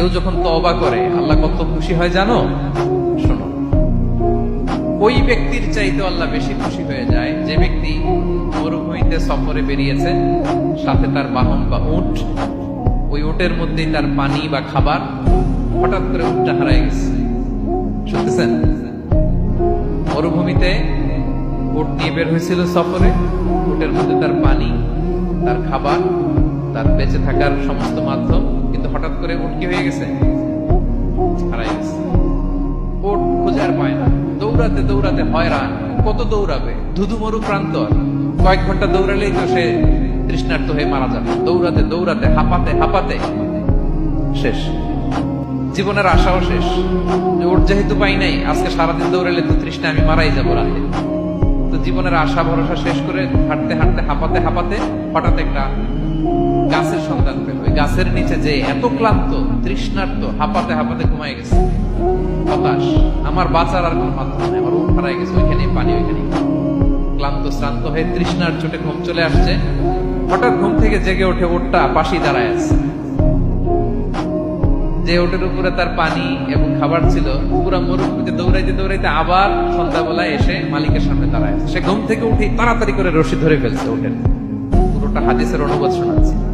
কেউ যখন তওবা করে, আল্লাহ কত খুশি হয় জানো? শোনো, ওই ব্যক্তির চাইতে আল্লাহ বেশি খুশি হয়ে যায়। যে ব্যক্তি মরুভূমিতে সফরে বেরিয়েছে, সাথে তার বাহন বা উট, ওই উটের মধ্যেই তার পানি বা খাবার, হঠাৎ করে উটটা হারায় গেছে। শুনতেছেন? মরুভূমিতে উট নিয়ে বের হয়েছিল সফরে, উটের মধ্যে তার পানি, তার খাবার, তার বেঁচে থাকার সমস্ত মাধ্যম করে উট কি হয়ে গেছে। হারাই গেছে। ওট খুঁজে আর পায় না। দৌড়াতে দৌড়াতে হয়রান। কত দৌড়াবে? ধুধু মরু প্রান্তর কয়েক ঘণ্টা দৌড়ালেই তো সে হয়ে মারা যাবে। দৌড়াতে দৌড়াতে, হাঁপাতে হাঁপাতে শেষ। জীবনের আশাও শেষ। ওর যেহেতু পাই নাই, আজকে সারাদিন দৌড়ালে তো তৃষ্ণা আমি মারাই যাব রাতে। তো জীবনের আশা ভরসা শেষ করে হাঁটতে হাঁটতে, হাঁপাতে হাঁপাতে হঠাৎ একটা গাছের সন্ধান পেল। ওই গাছের নিচে যে এত ক্লান্ত, তৃষ্ণার্ত, হাঁপাতে হাঁপাতে ঘুমায় গেছে। হতাশ। আমার বাঁচার আর কোনো মাধ্যম নেই। আমার উঠ হারাই গেছে ওইখানে পানি ওইখানে ক্লান্ত, শ্রান্ত হয়ে তৃষ্ণার চোটে ঘুম চলে আসছে। হঠাৎ ঘুম থেকে জেগে ওঠে ওঠটা পাশি দাঁড়ায় আছে। যে ওটের উপরে তার পানি এবং খাবার ছিল, পুরা মরুভূমিতে দৌড়াইতে দৌড়াইতে আবার সন্ধ্যাবেলায় এসে মালিকের সামনে দাঁড়ায় সে ঘুম থেকে উঠে তাড়াতাড়ি করে রশি ধরে ফেলছে ওটের পুরোটা হাদিসের অনুবাদ শোনাচ্ছে।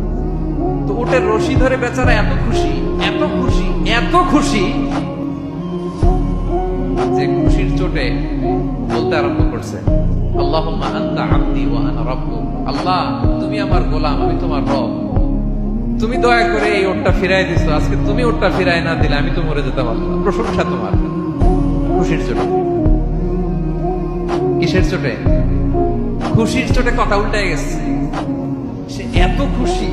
তো ওটের রশি ধরে বেচারা এত খুশি এত খুশি এত খুশি। যে খুশির চোটে বলতে আরম্ভ করছে, আল্লাহুম্মা আনতা আবদি ওয়া আনা রাব্বুক। আল্লাহ, তুমি আমার গোলাম, আমি তোমার রব। তুমি দয়া করে এই ওটটা ফিরাই দিছো। আজকে তুমি ওটটা ফিরাই না দিলে আমি তো মরে যেতাম আল্লাহ প্রশংসা তোমার। খুশির চোটে। কিসের চোটে? খুশির চোটে কথা উল্টে গেছে। সে এত খুশি।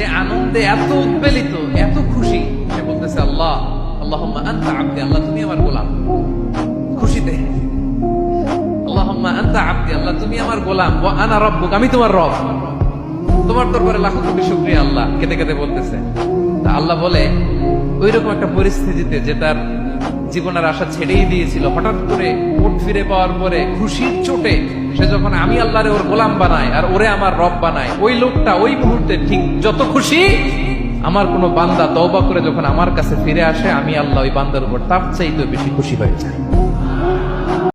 সে আনন্দে এত উদ্বেলিত এত খুশি। সে বলতেছে, আল্লাহ আল্লাহ আন্তা আব্দি, আল্লাহ তুমি আমার গোলাম। খুশিতে। আল্লাহ আনতা আব্দি, আল্লাহ তুমি আমার গোলাম। ও আনা রব্বুক, আমি তোমার রব। তোমার দরবারে লাখো কোটি শুকরিয়া আল্লাহ, কেঁদে কেঁদে বলতেছে। তা আল্লাহ বলে ওই রকম একটা পরিস্থিতিতে যে তার জীবনের আশা ছেড়েই দিয়েছিল। হঠাৎ করে উঠ ফিরে পাওয়ার পরে খুশির চোটে সে যখন আমি আল্লাহরে ওর গোলাম বানায় আর ওরে আমার রব বানায় ওই লোকটা ওই মুহূর্তে ঠিক যত খুশি আমার কোনো বান্দা তওবা করে যখন আমার কাছে ফিরে আসে, আমি আল্লাহ ওই বান্দার উপর তার চাইতে বেশি খুশি হয়ে যায়